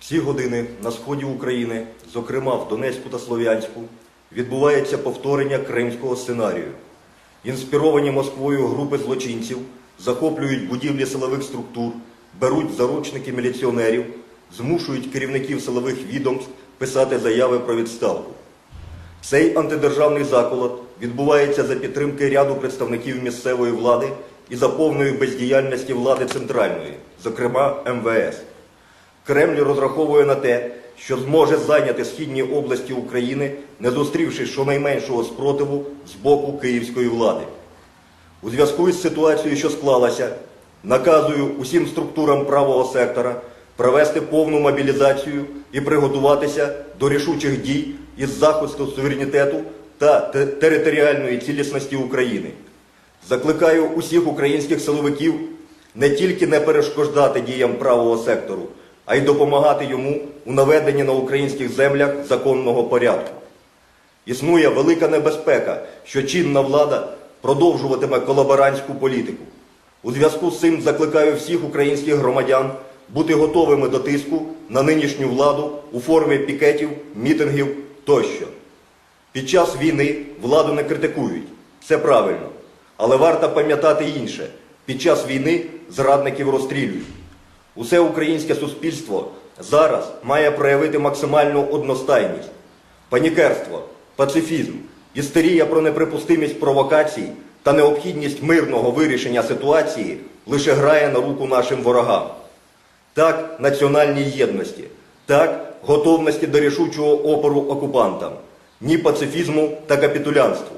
В ці години на сході України, зокрема в Донецьку та Слов'янську, відбувається повторення кримського сценарію. Інспіровані Москвою групи злочинців захоплюють будівлі силових структур, беруть заручники міліціонерів, змушують керівників силових відомств писати заяви про відставку. Цей антидержавний заколот відбувається за підтримки ряду представників місцевої влади і за повної бездіяльності влади центральної, зокрема МВС. Кремль розраховує на те, що зможе зайняти східні області України, не зустрівши щонайменшого спротиву з боку київської влади. У зв'язку із ситуацією, що склалася, наказую усім структурам правого сектора провести повну мобілізацію і приготуватися до рішучих дій із захисту суверенітету та територіальної цілісності України. Закликаю усіх українських силовиків не тільки не перешкоджати діям правого сектору, а й допомагати йому у наведенні на українських землях законного порядку. Існує велика небезпека, що чинна влада продовжуватиме колаборантську політику. У зв'язку з цим закликаю всіх українських громадян бути готовими до тиску на нинішню владу у формі пікетів, мітингів тощо. Під час війни владу не критикують, це правильно. Але варто пам'ятати інше: під час війни зрадників розстрілюють. Усе українське суспільство зараз має проявити максимальну одностайність. Панікерство, пацифізм, істерія про неприпустимість провокацій та необхідність мирного вирішення ситуації лише грає на руку нашим ворогам. Так, національній єдності, так, готовності до рішучого опору окупантам, ні пацифізму та капітулянству.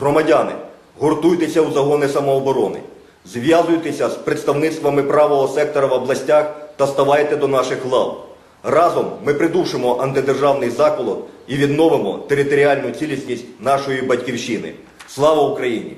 Громадяни, гуртуйтеся у загони самооборони, зв'язуйтеся з представництвами правого сектора в областях та ставайте до наших лав. Разом ми придушимо антидержавний заколот і відновимо територіальну цілісність нашої батьківщини. Слава Україні!